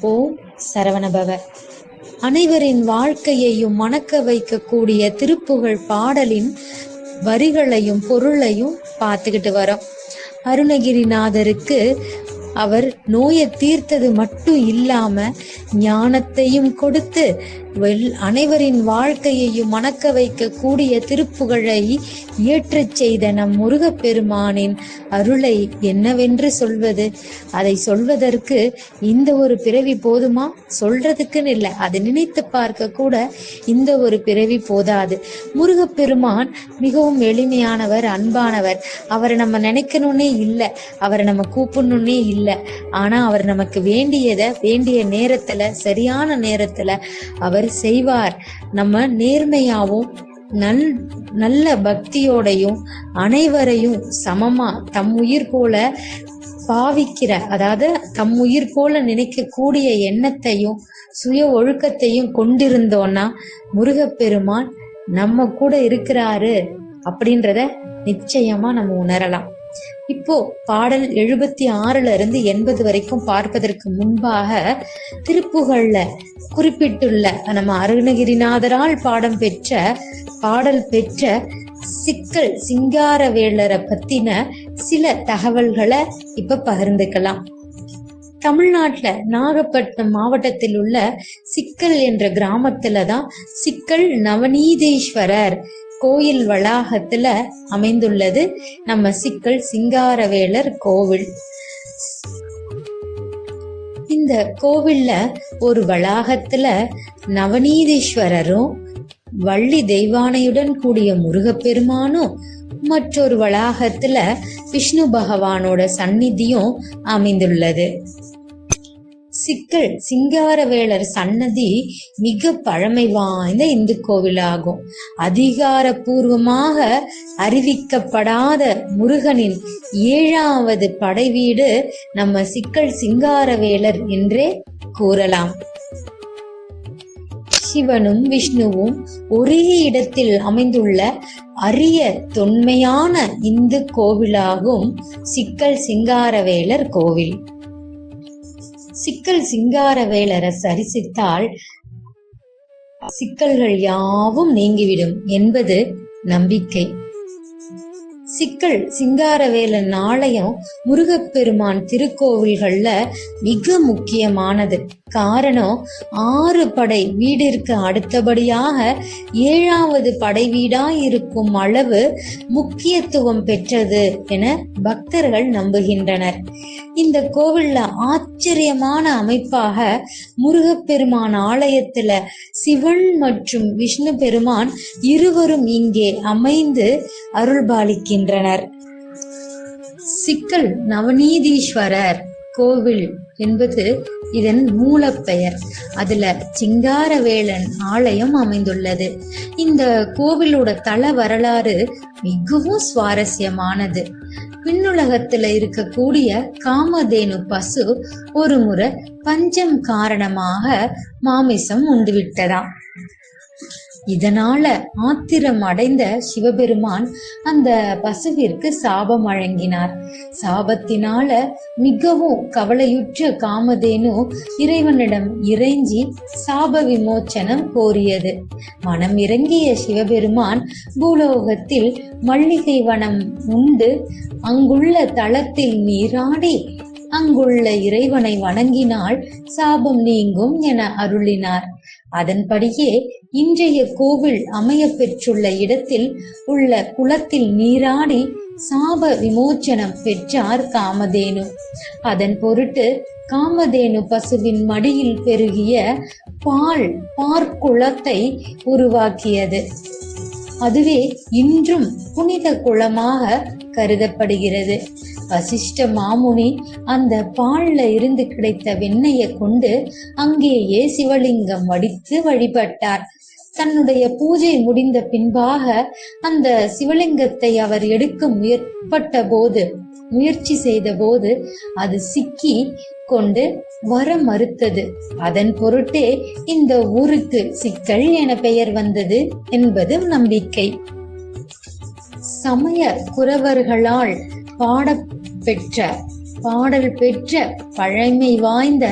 ஓம் சரவணபவ அனைவரின் வாழ்க்கையையும் மணக்க வைக்கக்கூடிய திருப்புகழ் பாடலின் வரிகளையும் பொருளையும் பார்த்துக்கிட்டு வரோம். அருணகிரிநாதருக்கு அவர் நோயை தீர்த்தது மட்டும் இல்லாம ஞானத்தையும் கொடுத்து அனைவரின் வாழ்க்கையையும் மணக்க வைக்கக்கூடிய திருப்புகழை இயற்றச் செய்த நம் முருகப்பெருமானின் அருளை என்னவென்று சொல்வது? அதை சொல்வதற்கு இந்த ஒரு பிறவி போதுமா? சொல்றதுக்குன்னு இல்லை. அதை நினைத்து பார்க்க கூட இந்த ஒரு பிறவி போதாது. முருகப்பெருமான் மிகவும் எளிமையானவர் அன்பானவர். அவரை நம்ம நினைக்கணும்னே இல்லை. அவரை நம்ம கூப்பிடணும்னே இல்லை. ஆனா அவர் நமக்கு வேண்டியதை வேண்டிய நேரத்துல சரியான நேரத்துல அவர் செய்வார். நம்ம நேர்மையாவும் நல் நல்ல பக்தியோடையும் அனைவரையும் சமமா தம் உயிர் போல பாவிக்கிற அதாவது தம் உயிர் போல நினைக்கக்கூடிய எண்ணத்தையும் சுய ஒழுக்கத்தையும் கொண்டிருந்தோம்னா முருகப்பெருமான் நம்ம கூட இருக்கிறாரு அப்படின்றத நிச்சயமா நம்ம உணரலாம். இப்போ பாடல் எழுபத்தி ஆறுல இருந்து எண்பது வரைக்கும் பார்ப்பதற்கு முன்பாக திருப்புகழ்ல குறிப்பிட்டுள்ள நம்ம அருணகிரிநாதரால் பாடம் பெற்ற பாடல் பெற்ற சிக்கல் சிங்காரவேலரை பத்தின சில தகவல்களை இப்ப பகிர்ந்துக்கலாம். தமிழ்நாட்டுல நாகப்பட்டினம் மாவட்டத்தில் உள்ள சிக்கல் என்ற கிராமத்துல தான் சிக்கல் நவநீதேஸ்வரர் கோயில் வளாகத்துல அமைந்துள்ளது. நம்ம சிக்கல் சிங்காரவேலர் கோவில். இந்த கோவில்ல ஒரு வளாகத்துல நவநீதீஸ்வரரும் வள்ளி தெய்வானையுடன் கூடிய முருகப்பெருமானும் மற்றொரு வளாகத்துல விஷ்ணு பகவானோட சந்நிதியும் அமைந்துள்ளது. சிக்கல் சிங்காரவேலர் சன்னதி மிக பழமை வாய்ந்த இந்து கோவிலாகும். அதிகாரபூர்வமாக அறிவிக்கப்படாத முருகனின் ஏழாவது படைவீடு நம்ம சிக்கல் சிங்காரவேலர் என்றே கூறலாம். சிவனும் விஷ்ணுவும் ஒரே இடத்தில் அமைந்துள்ள அரிய தொன்மையான இந்து கோவிலாகும் சிக்கல் சிங்காரவேலர் கோவில். சிக்கல் சிங்காரவேலரை சரிசித்தால் சிக்கல்கள் யாவும் நீங்கிவிடும் என்பது நம்பிக்கை. சிக்கல் சிங்காரவேலன் ஆலயம் முருகப்பெருமான் திருக்கோவில்கள்ல மிக முக்கியமானது. காரணம் ஆறு படை வீடிற்கு அடுத்தபடியாக ஏழாவது படை வீடாயிருக்கும் அளவு முக்கியத்துவம் பெற்றது என பக்தர்கள் நம்புகின்றனர். இந்த கோவில்ல ஆச்சரியமான அமைப்பாக முருகப்பெருமான் ஆலயத்துல சிவன் மற்றும் விஷ்ணு பெருமான் இருவரும் இங்கே அமைந்து அருள்பாலிக்கின்றனர். சிக்கல் நவநீதீஸ்வரர் கோவில். என்பது இதன் மூலப்பெயர். அதுல சிங்காரவேலன் ஆலயம் அமைந்துள்ளது. இந்த கோவிலோட தல வரலாறு மிகவும் சுவாரஸ்யமானது. விண்ணுலகத்துல இருக்கக்கூடிய காமதேனு பசு ஒரு முறை பஞ்சம் காரணமாக மாமிசம் உண்டுவிட்டதாம் இதனால ஆத்திரம் அடைந்த சிவபெருமான் அந்த பசுவிற்கு சாபம் வழங்கினார். சாபத்தினால மிகவும் கவலையுற்ற காமதேனு இறைவனிடம் இறைஞ்சி சாப விமோச்சனம் கோரியது. மனம் இறங்கிய சிவபெருமான் பூலோகத்தில் மல்லிகை வனம் உண்டு. அங்குள்ள தளத்தில் நீராடி அங்குள்ள இறைவனை வணங்கினால் சாபம் நீங்கும் என அருளினார். அதன்படியே இன்றைய கோவில் அமைய பெற்றுள்ள இடத்தில் உள்ள குளத்தில் நீராடி சாப விமோச்சனம் பெற்றார் காமதேனு. அதன் பொருட்டு காமதேனு பசுவின் மடியில் பெருகிய பால் பார்க்குளத்தை உருவாக்கியது. அதுவே இன்றும் புனித குளமாக கருதப்படுகிறது. வசிஷ்ட மாமுனி அந்த பால்ல இருந்து கிடைத்த வெண்ணெயை கொண்டு அங்கேயே சிவலிங்கம் வடித்து வழிபட்டார். தன்னுடைய பூஜை முடிந்த பின்பாக அந்த சிவலிங்கத்தை அவர் எடுக்க முற்பட்ட போது முயற்சி செய்த போது அது சிக்கி கொண்டு வர மறுத்தது. அதன் பொருட்டே இந்த ஊருக்கு சிக்கல் என பெயர் வந்தது என்பது நம்பிக்கை. சமய குறவர்களால் பாடப்பெற்ற பாடல் பெற்ற பழமை வாய்ந்த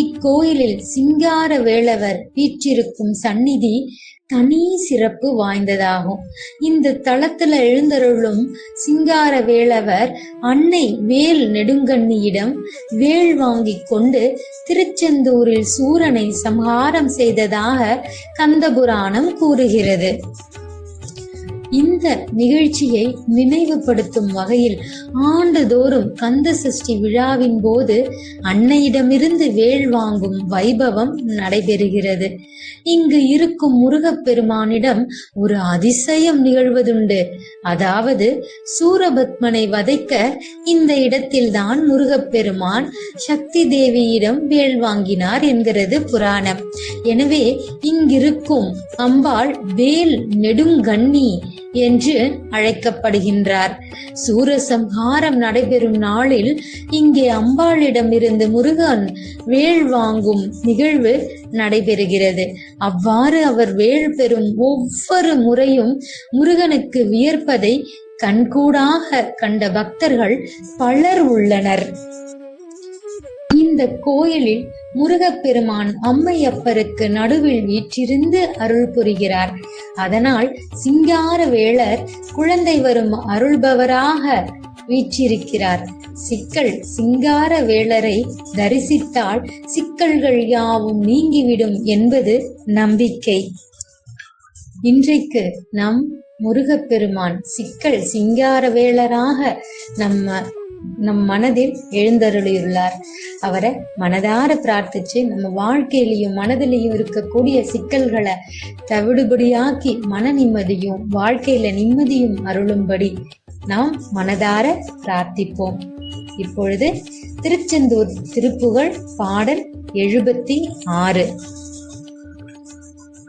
இக்கோயிலில் சிங்கார வேளவர் வீற்றிருக்கும் சந்நிதி தனி சிறப்பு வாய்ந்ததாகும். இந்த தளத்துல எழுந்தருளும் சிங்கார வேளவர் அன்னை வேல் நெடுங்கண்ணியிடம் வேல் வாங்கிக் கொண்டு திருச்செந்தூரில் சூரனை சம்ஹாரம் செய்ததாக கந்தபுராணம் கூறுகிறது. இந்த நிகழ்ச்சியை நினைவுபடுத்தும் வகையில் ஆண்டுதோறும் கந்த சஷ்டி விழாவின் போது அன்னையிடமிருந்து வேள் வாங்கும் வைபவம் நடைபெறுகிறது. இங்கு இருக்கும் முருகப்பெருமானிடம் ஒரு அதிசயம் நிகழ்வதுண்டு. அதாவது சூரபத்மனை வதைக்க இந்த இடத்தில்தான் முருகப்பெருமான் சக்தி தேவியிடம் வேள் வாங்கினார் என்கிறது புராணம். எனவே இங்கிருக்கும் அம்பாள் வேல் நெடுங்கண்ணி என்று அழைக்கப்படுகின்றார். சூரசம்ஹாரம் நடைபெறும் நாளில் இங்கே அம்பாளிடமிருந்து முருகன் வேள் வாங்கும் நிகழ்வு நடைபெறுகிறது. அவ்வாறு அவர் வேள் பெறும் ஒவ்வொரு முறையும் முருகனுக்கு வியர்ப்பதை கண்கூடாக கண்ட பக்தர்கள் பலர் உள்ளனர். இந்த கோயிலில் முருகப்பெருமான் அம்மையப்பருக்கு நடுவில் வீற்றிருந்து அருள் புரிகிறார். அதனால் சிங்கார வேளர் குழந்தை வரும் அருள்பவராக வீற்றிருக்கிறார். சிக்கல் சிங்கார வேளரை தரிசித்தால் சிக்கல்கள் யாவும் நீங்கிவிடும் என்பது நம்பிக்கை. இன்றைக்கு நம் முருகப்பெருமான் சிக்கல் சிங்கார வேளராக நம்ம நம் மனதில் எழுந்தருளியுள்ளார். அவரை மனதார பிரார்த்திச்சு நம்ம வாழ்க்கையிலையும் மனதிலையும் இருக்கக்கூடிய சிக்கல்களை தவிடுபடியாக்கி மன நிம்மதியும் வாழ்க்கையில நிம்மதியும் அருளும்படி நாம் மனதார பிரார்த்திப்போம். இப்பொழுது திருச்செந்தூர் திருப்புகழ் பாடல் எழுபத்தி ஆறு.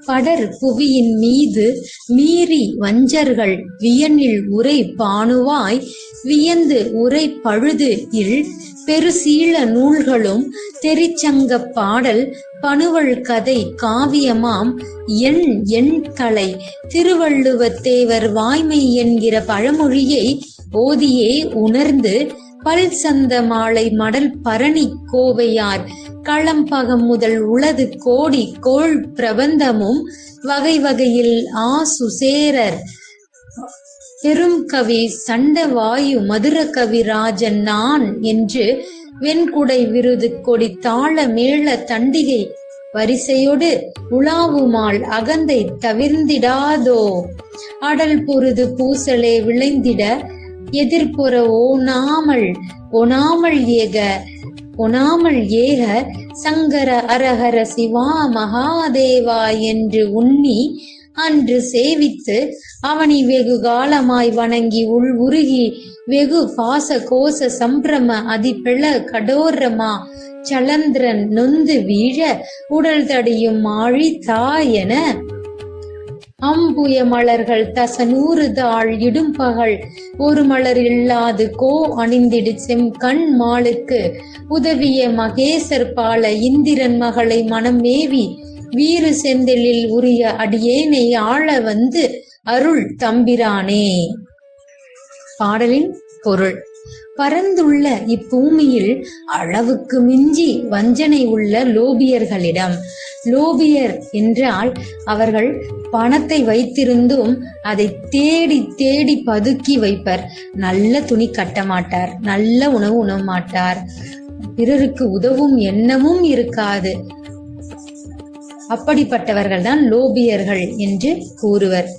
படர் புவியின் மீது மீறி வஞ்சர்கள் வியனில் உரை பாணுவாய் வியந்து உரை பழுது இல் பெருசீல நூல்களும் தெரிச்சங்க பாடல் பணுவல் கதை காவியமாம். எண் எண் கலை திருவள்ளுவத்தேவர் வாய்மை என்கிற பழமொழியை ஓதியே உணர்ந்து பல் சந்த மாலை மடல் பரணி கோவையார். களம்பகம் முதல் உளது கோடி கோள் பிரபந்தமும் வகை வகையில் ஆசு சேரர். பெரும் கவி சண்டவாயு மதுர கவிராஜன் நான் என்று வெண்குடை விருது கொடி தாள மேள தண்டிகை வரிசையோடு உலாவுமாள் அகந்தை தவிர்ந்திடாதோ. அடல் பொருது பூசலே விளைந்திட எதிர்ப்புற ஓனாமல் ஒனாமல் ஏக ஒனாமல் ஏக சங்கர அரஹர சிவா மகாதேவா என்று உண்ணி அன்று சேவித்து அவனை வெகு காலமாய் வணங்கி உள் உருகி வெகு பாச கோச சம்பிரம அதிபிள கடோரமா சலந்திரன் நொந்து வீழ உடல் தடியும் ஆழி தாயென அம்புய மலர்கள் தச நூறு தாழ் இடும்பகல் ஒரு மலர் இல்லாது கோ அணிந்திடு செம் கண் மாளுக்கு உதவிய மகேசர் பால இந்திரன் மகளை மனம் மேவி. வீறு செந்திலில் உரிய அடியேனை ஆள வந்து அருள் தம்பிரானே. பாடலின் பொருள். பரந்துள்ள இப்பூமியில் அளவுக்கு மிஞ்சி வஞ்சனை உள்ள லோபியர்களிடம். லோபியர் என்றால் அவர்கள் பணத்தை வைத்திருந்தும் அதை தேடி தேடி பதுக்கி வைப்பர். நல்ல துணி கட்ட மாட்டார் நல்ல உணவு உணவு மாட்டார் பிறருக்கு உதவும் எண்ணமும் இருக்காது. அப்படிப்பட்டவர்கள் தான் லோபியர்கள் என்று கூறுவர்.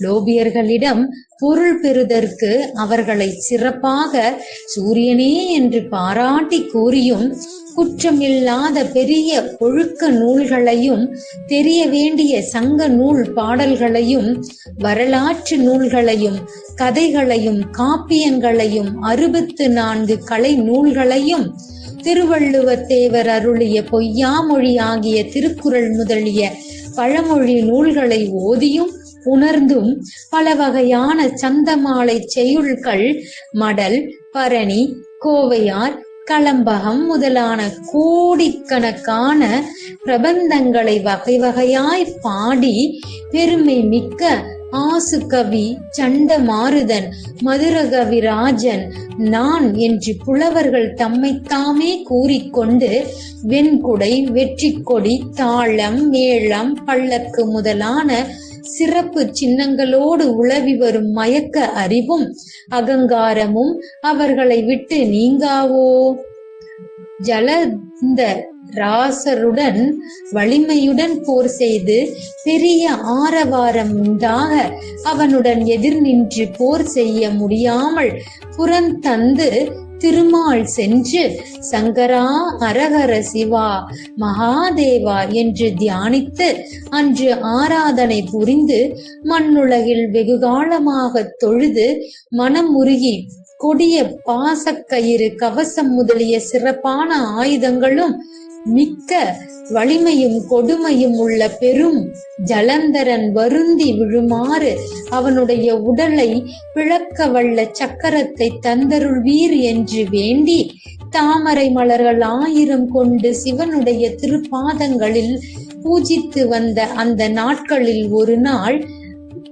லோபியர்களிடம் பொருள் பெறுதற்கு அவர்களை சிறப்பாக சூரியனே என்று பாராட்டி கூறியும் குற்றமில்லாத பெரிய ஒழுக்க நூல்களையும் தெரிய வேண்டிய சங்க நூல் பாடல்களையும் வரலாற்று நூல்களையும் கதைகளையும் காப்பியங்களையும் அறுபத்து நான்கு கலை நூல்களையும் திருவள்ளுவத்தேவர் அருளிய பொய்யாமொழி ஆகிய திருக்குறள் முதலிய பழமொழி நூல்களை ஓதியும் உணர்ந்தும் பல வகையான சந்தமாலை செய்யுள்கள் மடல் பரணி கோவையார் களம்பகம் முதலான கோடிக்கணக்கான பிரபந்தங்களை வகை வகையாய் பாடி பெருமை மிக்க ஆசு கவி சண்ட மதுரகவி ராஜன் நான் என்று புலவர்கள் தம்மைத்தாமே கூறிக்கொண்டு வெண்குடை வெற்றி கொடி தாளம் மேளம் பல்லக்கு முதலான சிறப்பு சின்னங்களோடு உளவி வரும் மயக்க அறிவும் அகங்காரமும் அவர்களை விட்டு நீங்காவோ? ஜலந்த ராசருடன் வலிமையுடன் போர் செய்து பெரிய ஆரவாரம் உண்டாக அவனுடன் எதிர் நின்று போர் செய்ய முடியாமல் புறந்தந்து திருமால் சென்று சங்கரா ஹரஹர சிவா மகாதேவா என்று தியானித்து அன்று ஆராதனை புரிந்து மண்ணுலகில் வெகுகாலமாக தொழுது மனமுருகி கொடிய பாசக்கயிறு கவசம் முதலிய சிறப்பான ஆயுதங்களும் மிக்க வலிமையும் கொடுமையும் உள்ள பெரும் ஜலந்தரன் வருந்தி விழுமாறு அவனுடைய உடலை பிளக்க வல்ல சக்கரத்தை தந்தருள்வீர் என்று வேண்டி தாமரை மலர்கள் ஆயிரம் கொண்டு சிவனுடைய திருப்பாதங்களில் பூஜித்து வந்த அந்த நாட்களில் ஒரு நாள்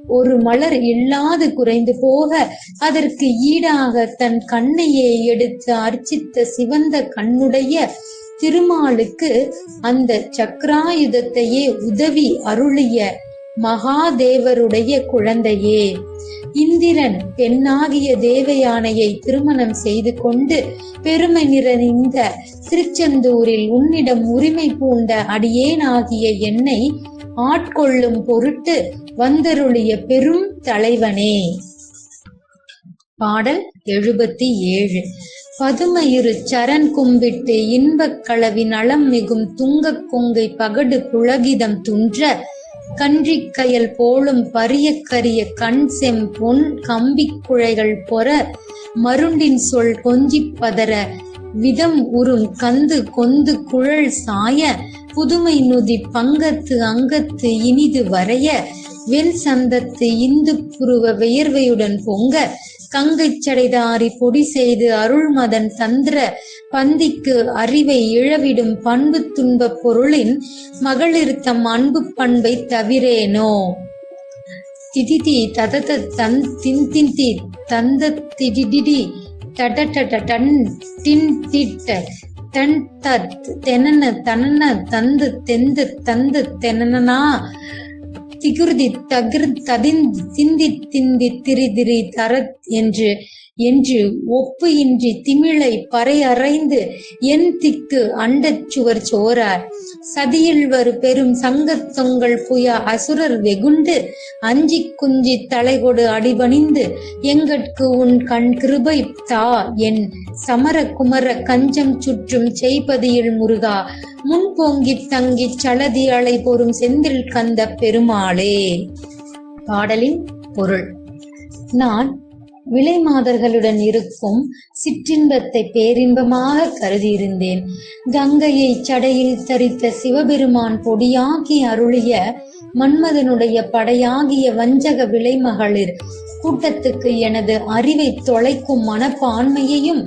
ஒரு மலர் இல்லாது குறைந்து போக அதற்கு ஈடாக தன் கண்ணையே எடுத்து அர்ச்சித்த சிவந்த கண்ணுடைய திருமாலுக்கு அந்த சக்ராயுதத்தையே உதவி அருளிய மகாதேவருடைய குழந்தையே. இந்திரன் பெண்ணாகிய தேவயானையை திருமணம் செய்து கொண்டு பெருமை நிறைந்த திருச்செந்தூரில் உன்னிடம் உரிமை பூண்ட அடியேனாகிய என்னை ஆட்கொள்ளும் பொருட்டு வந்தருளிய பெரும் தலைவனே. பாடல் எழுபத்தி ஏழு. பதுமையிரு சரண் கும்பிட்டு இன்பக் களவி நலம் மிகும் துங்கக் கொங்கை பகடு புலகிதம் துன்ற கன்றிக்கயல் கயல் போலும் கரிய கண் செம் பொன் கம்பிக் குழைகள் பொற மருண்டின் சொல் கொஞ்சிப் பதற விதம் உறும் கந்து கொந்து குழல் சாய புதுமை நுதி பங்கத்து அங்கத்து இனிது வரைய வெண் சந்தத்து இந்து புருவ வியர்வையுடன் பொங்க கங்கைச் சடைதாரி பொடி செய்து அருள்மதன் சந்திர பந்திக்கு அறிவை இழவிடும் பண்பு துன்பப் பொருளின் மகளிர் தம் அன்பு பண்பை தவிரேனோ? திதிதி ததத தன் தின் தின்தி தந்த திடிடிடி டடடட டன் டின் திட்ட தன் தத் தெனன தனன தந்து தெந்து தந்து தெனனா திகுர்தி தகிர் ததின் திந்தி திந்தி திரிதிரி தரத் என்று என்று ஒப்பு இன்றி திமிழை பறையறைந்து என் திக்கு அண்டச் சுவர் சோரார். சதியில் வரு பெரும் சங்கத் தொங்கல் புய அசுரர் வெகுண்டு அஞ்சிக் குஞ்சி தலைகொடு அடிபணிந்து எங்கட்கு உன் கண் கிருபை தா என் சமர குமர கஞ்சம் சுற்றும் செய்பதியில் முருகா முன் பொங்கித் தங்கிச் சலதி அலை பொறும் செந்தில் கந்த பெருமாளே. பாடலின் பொருள். நான் விலை மாதர்களுடன் இருக்கும் சிற்றின்பத்தை பேரின்பமாக கருதியிருந்தேன். கங்கையை சடையில் தரித்த சிவபெருமான் பொடியாகி அருளிய மன்மதனுடைய படையாகிய வஞ்சக விலைமகளிர் கூட்டத்துக்கு எனது அறிவை தொலைக்கும் மனப்பான்மையையும்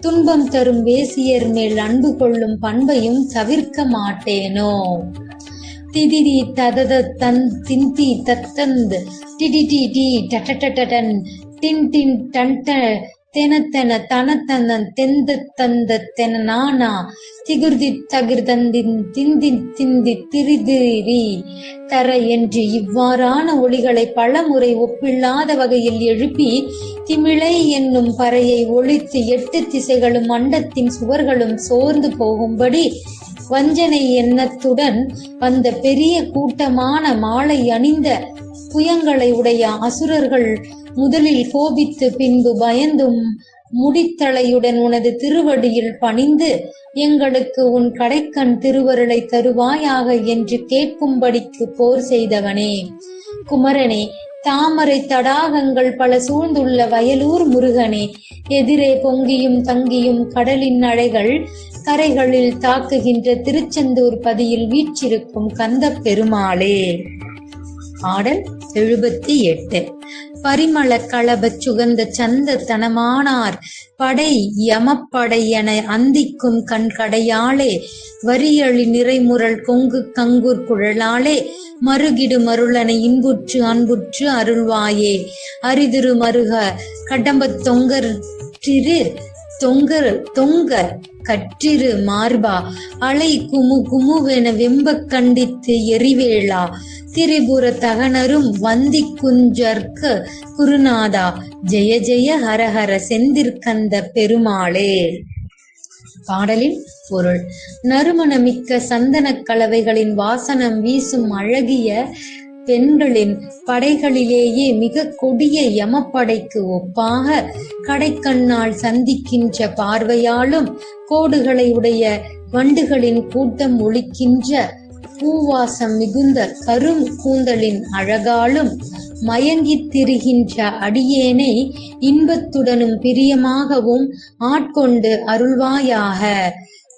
துன்பம் தரும் வேசியர் மேல் அன்பு கொள்ளும் பண்பையும் தவிர்க்க மாட்டேனோ? திதிதி ததத தன் திந்தி தத்தந்து. டிடி டி டி டடன் டின் டின் டன் ட தென தென தெந்த தந்த தென நானா திகுர்தி தகிர்தந்தின் திந்தி திந்தி திரிதிரி. தர என்று இவ்வாறான ஒளிகளை பலமுறை ஒப்பில்லாத வகையில் எழுப்பி திமிழை என்னும் பறையை ஒழித்து எட்டு திசைகளும் மண்டத்தின் சுவர்களும் சோர்ந்து போகும்படி வஞ்சனை எண்ணத்துடன் வந்த பெரிய கூட்டமான மாலை அணிந்த புயங்களை உடைய அசுரர்கள் முதலில் கோபித்து பின்பு பயந்தும் முடித்தலையுடன் உனது திருவடியில் பணிந்து எங்களுக்கு உன் கடைக்கண் திருவருளை தருவாயாக என்று கேட்கும்படிக்கு போர் செய்தவனே. குமரனே தாமரை தடாகங்கள் பல சூழ்ந்துள்ள வயலூர் முருகனே எதிரே பொங்கியும் தங்கியும் கடலின் அலைகள் கரைகளில் தாக்குகின்ற திருச்செந்தூர் பதியில் வீற்றிருக்கும் கந்த பெருமாளே. பாடல் எழுபத்தி எட்டு. பரிமள களப சுகந்த சந்த தனமானார். படை யமப்படை என அந்திக்கும் கண்கடையாளே வரியளி நிறைமுரல் கொங்கு கங்கூர் குழலாளே மறுகிடு மருளனை இன்புற்று அன்புற்று அருள்வாயே. அரிதிரு மருக கடம்பத் தொங்கர் திரு தொங்கர் தொங்க கற்றிரு மார்பா. அலை குமு குமுவென வெம்ப கண்டித்து எரிவேளா திரிபுர தகனரும் வந்தி குஞ்சர்க்கு குருநாதா. ஜெய ஜெய ஹரஹர செந்திற்கந்த பெருமாளே. பாடலின் பொருள். நறுமணமிக்க சந்தனக் கலவைகளின் வாசனம் வீசும் அழகிய பெண்களின் படைகளிலேயே மிக கொடிய யமப்படைக்கு ஒப்பாக கடைக்கண்ணால் சந்திக்கின்ற பார்வையாலும் கோடுகளை உடைய வண்டுகளின் கூட்டம் ஒழிக்கின்ற பூவாசம் மிகுந்த கரும் கூந்தலின் அழகாலும் மயங்கித் திரிகின்ற அடியேனை இன்பத்துடனும் பிரியமாகவும் ஆட்கொண்டு அருள்வாயாக.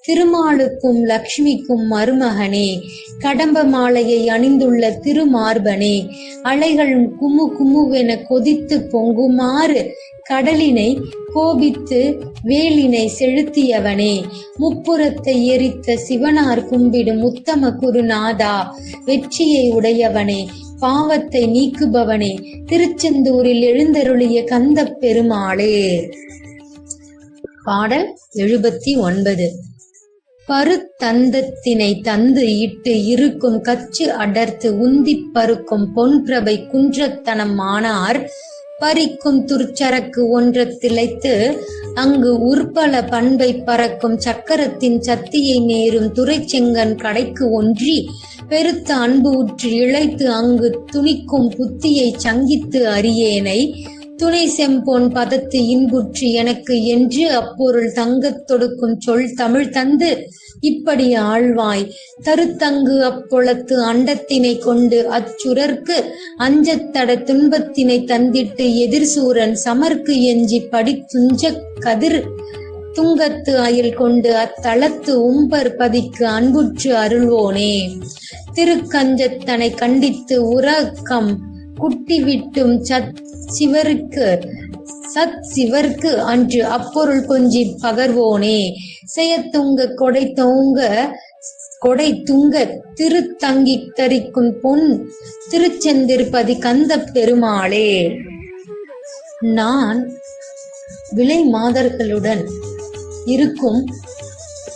திருமாலுக்கும் லக்ஷ்மிக்கும் மருமகனே கடம்ப மாலையை அணிந்துள்ள திருமார்பனே அலைகள் குமு குமுவென கொதித்து பொங்குமாறு கடலினை கோபித்து வேலினை செலுத்தியவனே. முப்புறத்தை எரித்த சிவனார் கும்பிடும் உத்தம குருநாதா வெற்றியை உடையவனே பாவத்தை நீக்குபவனே திருச்செந்தூரில் எழுந்தருளிய கந்தப் பெருமாளே. பாடல் எழுபத்தி ஒன்பது. பருத்தந்தத்தினை தந்து இட்டு இருக்கும் கச்சு அடர்த்து உந்திப் பருக்கும் பொன்பிரபை குன்றத்தனம் ஆனார் பறிக்கும் துர்ச்சரக்கு ஒன்ற திளைத்து அங்கு உற்பல பண்பை பறக்கும் சக்கரத்தின் சத்தியை நேரும் துரைச்செங்கன் கடைக்கு ஒன்றி பெருத்த அன்பு உற்று இழைத்து அங்கு துணிக்கும் புத்தியை சங்கித்து அறியேனை. துணை செம்பொன் பதத்து இன்புற்று எனக்கு என்று அப்பொருள் தங்கத் தொடுக்கும் சொல் தமிழ் தந்து இப்படி ஆழ்வாய். தருத்தங்கு அப்பொளத்து அண்டத்தினை கொண்டு அச்சுரர்க்கு அஞ்சத்தட துன்பத்தினை தந்திட்டு எதிர்சூரன் சமர்க்கு எஞ்சி படித்துஞ்ச கதிர். துங்கத்து அயில் கொண்டு அத்தளத்து உம்பர் பதிக்கு அன்புற்று அருள்வோனே. திருக்கஞ்சத்தனை கண்டித்து உறக்கம் குட்டிவிட்டும் சத் சிவருக்கு சத் சிவர்க்கு அன்று அப்பொருள் கொஞ்சி பகர்வோனே. செயத்துங்க கொடை தோங்க கொடை துங்க திருத்தங்கி தரிக்கும் பொன் திருச்செந்திருப்பதி கந்த பெருமாளே. நான் விலை மாதர்களுடன் இருக்கும்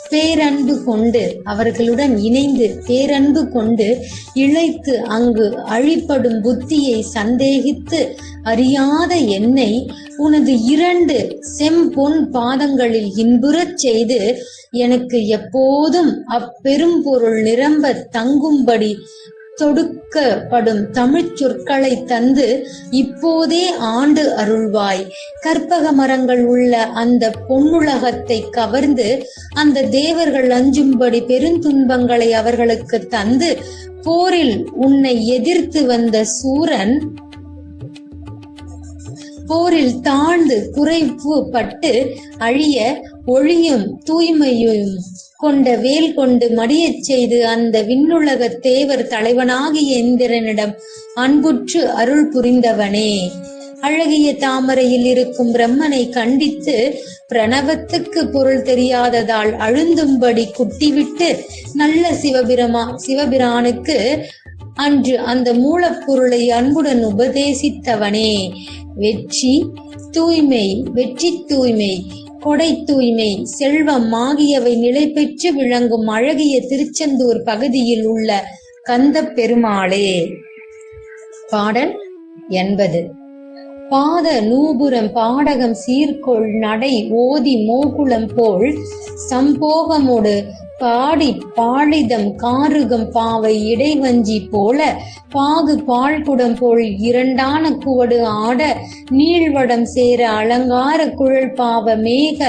பேரன்பு கொண்டு அவர்களுடன் இணைந்து பேரன்பு கொண்டு இழைத்து அங்கு அழிப்படும் புத்தியை சந்தேகித்து அறியாத என்னை உனது இரண்டு செம்பொன் பாதங்களில் இன்புறச் செய்து எனக்கு எப்போதும் அப்பெரும்பொருள் நிரம்ப தங்கும்படி தொடுக்கப்படும் தமிழ்ச் சொற்களை தந்து இப்போதே ஆண்டு அருள்வாய். கற்பக மரங்கள் உள்ள அந்த பொன்னுலகத்தை கவர்ந்து அந்த தேவர்கள் அஞ்சும்படி பெருந்துன்பங்களை அவர்களுக்கு தந்து போரில் உன்னை எதிர்த்து வந்த சூரன் போரில் தாழ்ந்து குறைவு பட்டு அழிய ஒளியும் தூய்மையும் கொண்ட வேல் கொண்டு மடியச் செய்து அந்த விண்ணுலக தேவர் தலைவனாகிய இந்திரனிடம் அன்புற்று அருள் புரிந்தவனே. அழகிய தாமரையில் இருக்கும் பிரம்மனை கண்டித்து பிரணவத்துக்கு பொருள் தெரியாததால் அழுந்தும்படி குட்டிவிட்டு நல்ல சிவபிரமா சிவபிரானுக்கு அன்று அந்த மூலப்பொருளை அன்புடன் உபதேசித்தவனே. வெற்றி தூய்மை வெற்றி தூய்மை கொடை தூய்மை செல்வம் ஆகியவை நிலை பெற்று விளங்கும் அழகிய திருச்செந்தூர் பகுதியில் உள்ள கந்த பெருமாளே. பாடல் எண்பது. பாத நூபுரம் பாடகம் சீர்கொள் நடை ஓதி மோகுளம் போல் சம்போகமோடு பாடி பாளிதம் காருகம் பாவை இடைவஞ்சி போல பாகு பாழ்குடம் போல் இரண்டான குவடு ஆட நீள்வடம் சேர அலங்கார குழல் பாவ மேக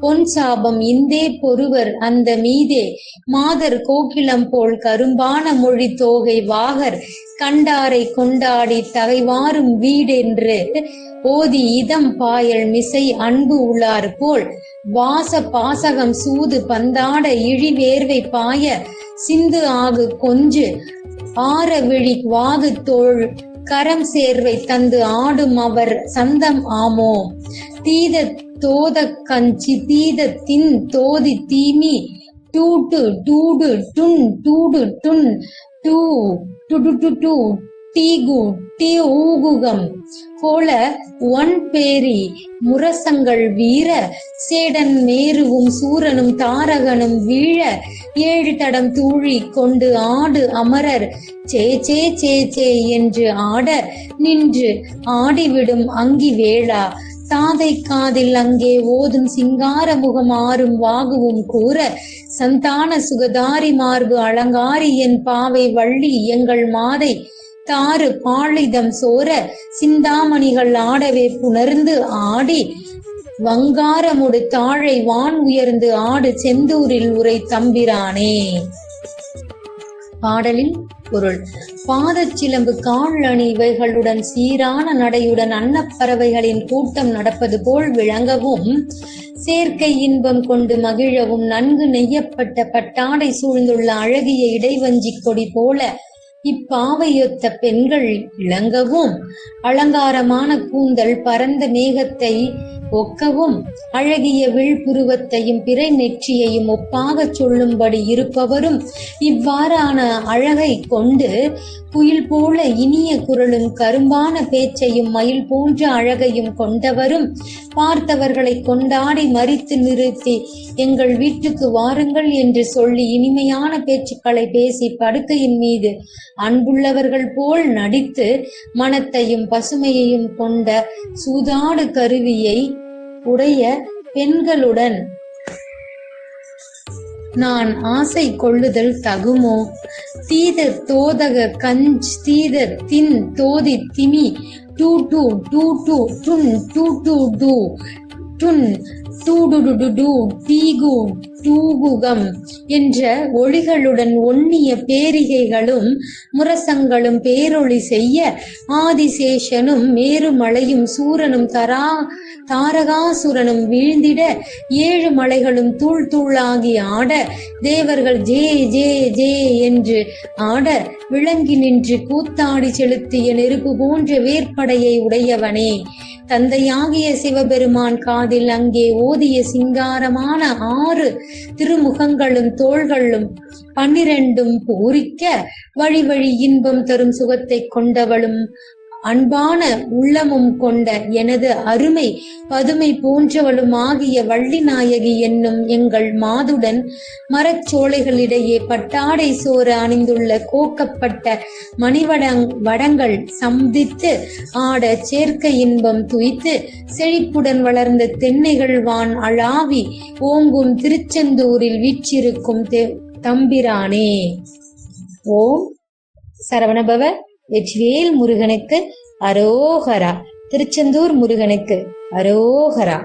பொன் சாபம் இந்தே பொறுவர் அந்த மீதே. மாதர் கோகிலம் போல் கரும்பான மொழி தோகை வாகர் கண்டாரை கொண்டாடி தகைவாரும் வீடென்று. ஓதி இதம் பாயல் மிசை அன்பு உளார் போல் வாச பாசகம் சூது பந்தாட இழி வேர்வை பாய சிந்து ஆகு கொஞ்சு ஆற விழி வாகு தோள் கரம் சேர்வை தந்து ஆடும் அவர் சந்தம் ஆமோ? தீத தோத கஞ்சி தீத தின் தோதி தீமி டூடு டூடு டுன் டூடு டுன் டூ டு டு டு டீகு டீ ஊகுகம் போல ஒன் பேரி முரசங்கள் வீர சேடன் மேருவும் சூரனும் தாரகனும் வீழ ஏழு தடம் தூழி கொண்டு ஆடு அமரர். சே சே சே சே என்று ஆட நின்று ஆடிவிடும் அங்கி வேளா. தாதை காதில் அங்கே ஓதும் சிங்கார முகம் ஆறும் வாகுவும் கூற சந்தான சுகதாரி மார்பு அலங்காரி என் பாவை வள்ளி எங்கள் மாதை. தாறு பாளிதம் சோர சிந்தாமணிகள் ஆடவே புணர்ந்து ஆடி வங்காரமுடு தாழை வான் உயர்ந்து ஆடு செந்தூரில் உரை தம்பிரானே. பாடலின் பொருள். பாதச்சிலம்பு கால் அணி இவைகளுடன் சீரான நடையுடன் அன்னப்பறவைகளின் கூட்டம் நடப்பது போல் விளங்கவும் சேர்க்கை இன்பம் கொண்டு மகிழவும் நன்கு நெய்யப்பட்ட பட்டாடை சூழ்ந்துள்ள அழகிய இடைவஞ்சி கொடி போல இப்பாவையொத்த பெண்கள் இளங்கவும் அலங்காரமான கூந்தல் பரந்த மேகத்தை ஒக்கவும் அழகிய விழ்புருவத்தையும் பிறை நெற்றியையும் ஒப்பாகச் சொல்லும்படி இருப்பவரும் இவ்வாறான அழகை கொண்டு குயில் போல இனிய குரலும் கரும்பான பேச்சையும் மயில் போன்ற அழகையும் கொண்டவரும் பார்த்தவர்களை கொண்டாடி மறித்து நிறுத்தி எங்கள் வீட்டுக்கு வாருங்கள் என்று சொல்லி இனிமையான பேச்சுக்களை பேசி படுக்கையின் மீது அன்புள்ளவர்கள் போல் நடித்து மனத்தையும் பசுமையையும் கொண்ட சூதாடு கருவியை உடைய பெண்களுடன் நான் ஆசை கொள்ளுதல் தகுமோ? தீதர் தோதக கஞ்ச் தீதர் தின் தோதி திமி டூ டூ டூ டூ டுன் டூ டூ டூ டுன் டீகு டூகுகம் என்ற ஒளிகளுடன் ஒன்னிய பேரிகைகளும் முரசங்களும் பேரொளி செய்ய ஆதிசேஷனும் மேருமலையும் சூரனும் தரா தாரகாசுரனும் வீழ்ந்திட ஏழு மலைகளும் தூள் தூளாகி ஆட தேவர்கள் ஜே ஜே ஜே என்று ஆட விளங்கி நின்று கூத்தாடி செலுத்திய நெருப்பு போன்ற வேற்படையை உடையவனே. தந்தையாகிய சிவபெருமான் காதில் அங்கே ஓதிய சிங்காரமான ஆறு திருமுகங்களும் தோள்களும் பன்னிரண்டும் பூரிக்க வழி வழி இன்பம் தரும் சுகத்தை கொண்டவளும் அன்பான உள்ளமும் கொண்ட எனது அருமை பதுமை போன்றவளும் ஆகிய வள்ளி நாயகி என்னும் எங்கள் மாதுடன் மரச்சோலைகளிடையே பட்டாடை சோறு அணிந்துள்ள கோக்கப்பட்ட மணிவடங் வடங்கள் சந்தித்து ஆட சேர்க்க இன்பம் துய்த்து செழிப்புடன் வளர்ந்த தென்னைகள் வான் அழாவி ஓங்கும் திருச்செந்தூரில் வீற்றிருக்கும் தெ- தம்பிரானே. ஓம் சரவணபவ வெற்றிவேல் முருகனுக்கு அரோகரா. திருச்செந்தூர் முருகனுக்கு அரோகரா.